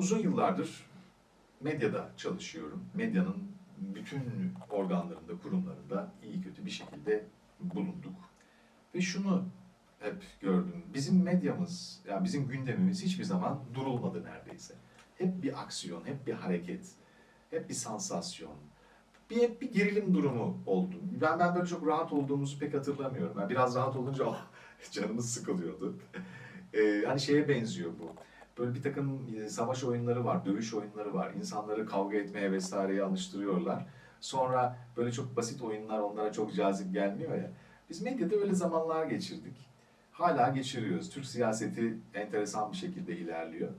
uzun yıllardır medyada çalışıyorum. Medyanın bütün organlarında, kurumlarında iyi kötü bir şekilde bulunduk. Ve şunu hep gördüm. Bizim medyamız, yani bizim gündemimiz hiçbir zaman durulmadı neredeyse. Hep bir aksiyon, hep bir hareket, hep bir sansasyon. Bir hep bir gerilim durumu oldu. Ben ben böyle çok rahat olduğumuzu pek hatırlamıyorum. Ben biraz rahat olunca oh, canımız sıkılıyordu. Ee, hani şeye benziyor bu. Böyle bir takım e, savaş oyunları var, dövüş oyunları var. İnsanları kavga etmeye vesaireye alıştırıyorlar. Sonra böyle çok basit oyunlar onlara çok cazip gelmiyor ya. Biz medyada öyle zamanlar geçirdik. Hala geçiriyoruz. Türk siyaseti enteresan bir şekilde ilerliyor.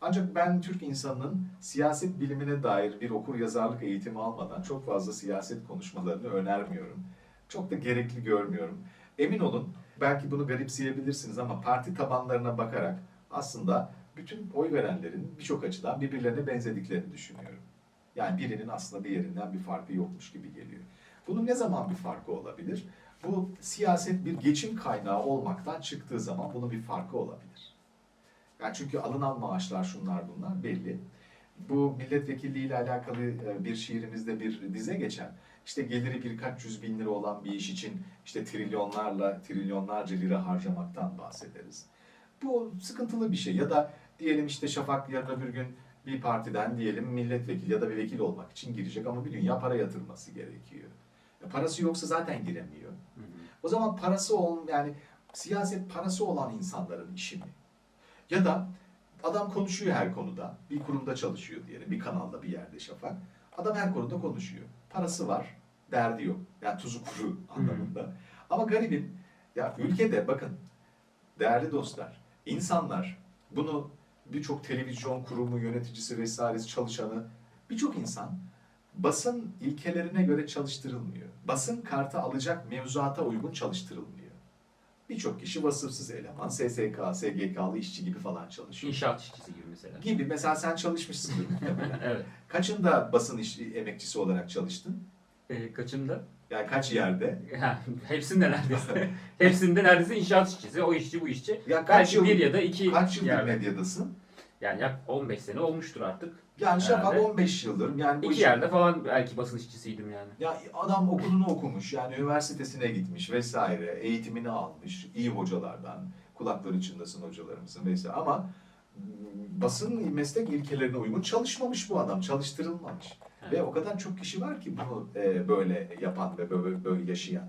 Ancak ben Türk insanının siyaset bilimine dair bir okur yazarlık eğitimi almadan çok fazla siyaset konuşmalarını önermiyorum. Çok da gerekli görmüyorum. Emin olun belki bunu garipseyebilirsiniz ama parti tabanlarına bakarak aslında bütün oy verenlerin birçok açıdan birbirlerine benzediklerini düşünüyorum. Yani birinin aslında diğerinden bir farkı yokmuş gibi geliyor. Bunun ne zaman bir farkı olabilir? Bu siyaset bir geçim kaynağı olmaktan çıktığı zaman bunun bir farkı olabilir. Yani çünkü alınan maaşlar şunlar bunlar belli. Bu milletvekilliği ile alakalı e, bir şiirimizde bir dize geçer. İşte geliri birkaç yüz bin lira olan bir iş için işte trilyonlarla, trilyonlarca lira harcamaktan bahsederiz. Bu sıkıntılı bir şey. Ya da diyelim işte Şafak yarın öbür gün bir partiden diyelim milletvekili ya da bir vekil olmak için girecek ama bir dünya para yatırması gerekiyor. E, parası yoksa zaten giremiyor. O zaman parası ol yani siyaset parası olan insanların işi mi? Ya da adam konuşuyor her konuda. Bir kurumda çalışıyor diyelim. Bir kanalda bir yerde Şafak. Adam her konuda konuşuyor. Parası var. Derdi yok. Yani tuzu kuru anlamında. Ama garibim ya ülkede bakın değerli dostlar insanlar bunu birçok televizyon kurumu yöneticisi vesairesi çalışanı birçok insan basın ilkelerine göre çalıştırılmıyor. Basın kartı alacak mevzuata uygun çalıştırılmıyor. Birçok kişi vasıfsız eleman, SSK, SGK'lı işçi gibi falan çalışıyor. İnşaat işçisi gibi mesela. Gibi mesela sen çalışmışsındır muhtemelen. evet. Kaçında basın iş, emekçisi olarak çalıştın? E, kaçında? Yani kaç yerde? Ha, hepsinde neredeyse. hepsinde neredeyse inşaat işçisi. O işçi bu işçi. Ya kaç Belki yıl, bir ya da iki kaç yıldır yerde. medyadasın? Yani yak 15 sene olmuştur artık. Yani Herhalde. 15 yıldır. Yani bu İki işin- yerde falan belki basın işçisiydim yani. Ya adam okulunu okumuş, yani üniversitesine gitmiş vesaire, eğitimini almış, iyi hocalardan, kulakları çınlasın hocalarımızın vesaire ama m, basın meslek ilkelerine uygun çalışmamış bu adam, çalıştırılmamış. Evet. Ve o kadar çok kişi var ki bunu e, böyle yapan ve böyle, böyle yaşayan.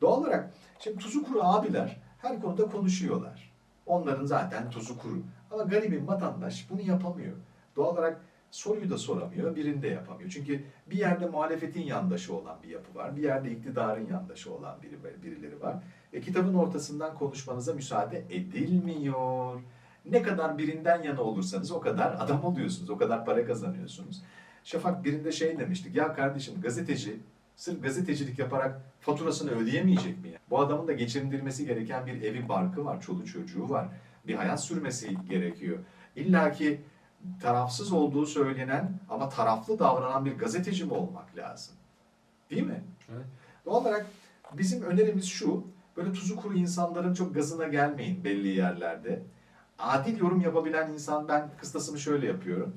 Doğal olarak şimdi tuzu kuru abiler her konuda konuşuyorlar. Onların zaten tuzu kuru. Ama garibim vatandaş bunu yapamıyor. Doğal olarak soruyu da soramıyor, birini de yapamıyor. Çünkü bir yerde muhalefetin yandaşı olan bir yapı var, bir yerde iktidarın yandaşı olan biri, birileri var. E, kitabın ortasından konuşmanıza müsaade edilmiyor. Ne kadar birinden yana olursanız o kadar adam oluyorsunuz, o kadar para kazanıyorsunuz. Şafak birinde şey demiştik, ya kardeşim gazeteci sırf gazetecilik yaparak faturasını ödeyemeyecek mi? Bu adamın da geçindirmesi gereken bir evi barkı var, çoluğu çocuğu var. Bir hayat sürmesi gerekiyor. İlla ki tarafsız olduğu söylenen ama taraflı davranan bir gazeteci mi olmak lazım? Değil mi? Evet. Doğal olarak bizim önerimiz şu, böyle tuzu kuru insanların çok gazına gelmeyin belli yerlerde. Adil yorum yapabilen insan, ben kıstasımı şöyle yapıyorum.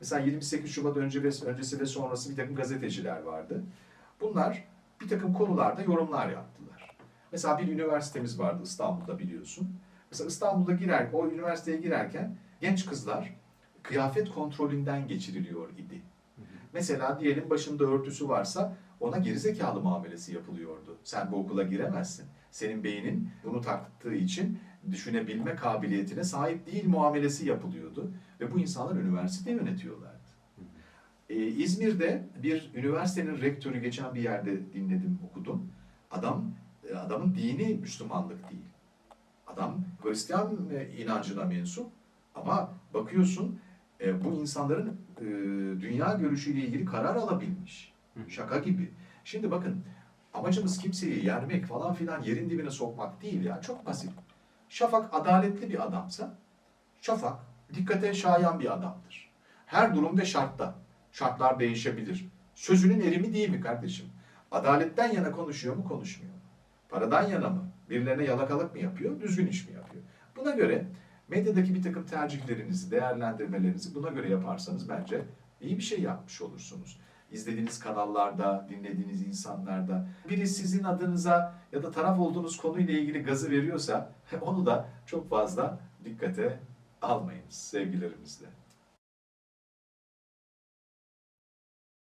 Mesela 28 Şubat önce ve, öncesi ve sonrası bir takım gazeteciler vardı. Bunlar bir takım konularda yorumlar yaptılar. Mesela bir üniversitemiz vardı İstanbul'da biliyorsun. Mesela İstanbul'da girer, o üniversiteye girerken genç kızlar kıyafet kontrolünden geçiriliyor idi. Mesela diyelim başında örtüsü varsa ona gerizekalı muamelesi yapılıyordu. Sen bu okula giremezsin. Senin beynin bunu taktığı için düşünebilme kabiliyetine sahip değil muamelesi yapılıyordu. Ve bu insanlar üniversite yönetiyorlardı. Ee, İzmir'de bir üniversitenin rektörü geçen bir yerde dinledim, okudum. Adam, e, adamın dini Müslümanlık değil. Adam Hristiyan e, inancına mensup ama bakıyorsun e, bu insanların e, dünya görüşüyle ilgili karar alabilmiş. Şaka gibi. Şimdi bakın amacımız kimseyi yermek falan filan yerin dibine sokmak değil ya. Çok basit. Şafak adaletli bir adamsa Şafak dikkate şayan bir adamdır. Her durum ve şartta. Şartlar değişebilir. Sözünün erimi değil mi kardeşim? Adaletten yana konuşuyor mu konuşmuyor mu? Paradan yana mı? Birilerine yalakalık mı yapıyor? Düzgün iş mi yapıyor? Buna göre Medyadaki bir takım tercihlerinizi, değerlendirmelerinizi buna göre yaparsanız bence iyi bir şey yapmış olursunuz. İzlediğiniz kanallarda, dinlediğiniz insanlarda biri sizin adınıza ya da taraf olduğunuz konuyla ilgili gazı veriyorsa onu da çok fazla dikkate almayınız sevgilerimizle.